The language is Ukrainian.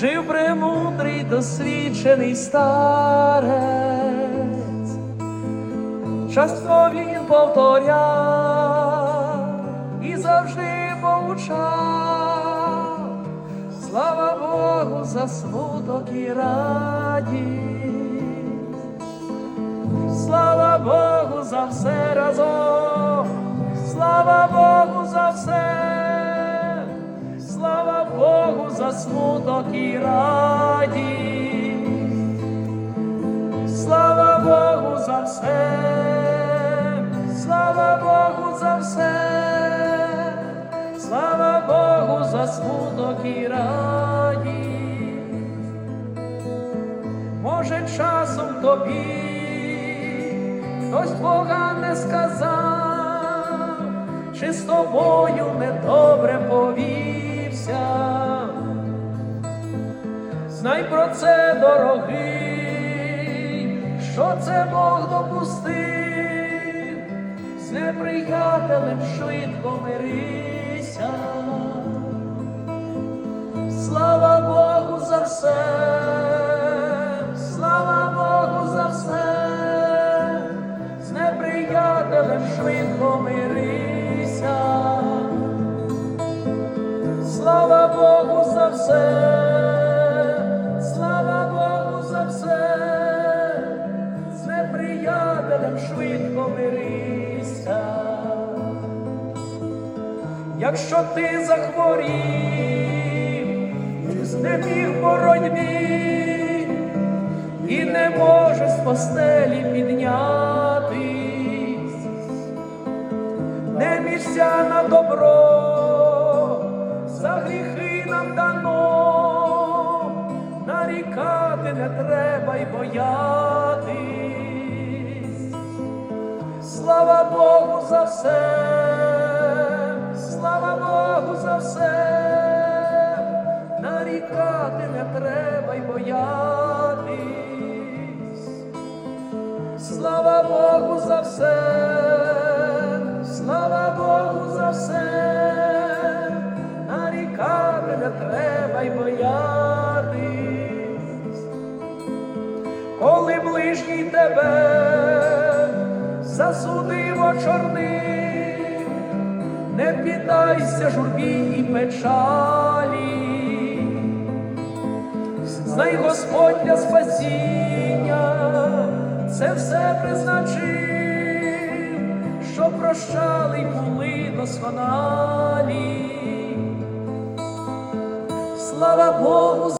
жив премудрий досвідчений старець, часто він повторяв і завжди повчав. Слава Богу за смуток і радість, слава Богу за все разом, слава Богу за все, слава за смуток і радість, слава Богу за все, слава Богу за все, слава Богу за смуток і радість. Може, часом тобі хтось погане сказав, чи з тобою недобре повівся. Це, дорогий, що це Бог допустив, з неприятелем швидко мирися. Слава Богу за все, слава Богу за все, з неприятелем швидко мирися. Слава Богу за все, швидко мирися. Якщо ти захворів, чи знеміг боротьбі і не можеш з постелі піднятись, не місця на добро, за гріхи нам дано, нарікати не треба й боятись. Слава Богу за все, слава Богу за все, нарікати не треба й боятись. Слава Богу за все, слава Богу за все, нарікати не треба й боятись. Коли ближній тебе засудив очорнив, не піддайся журбі і печалі, знай Господня спасіння, це все призначив, що прощали й були досконалі. Слава Богу.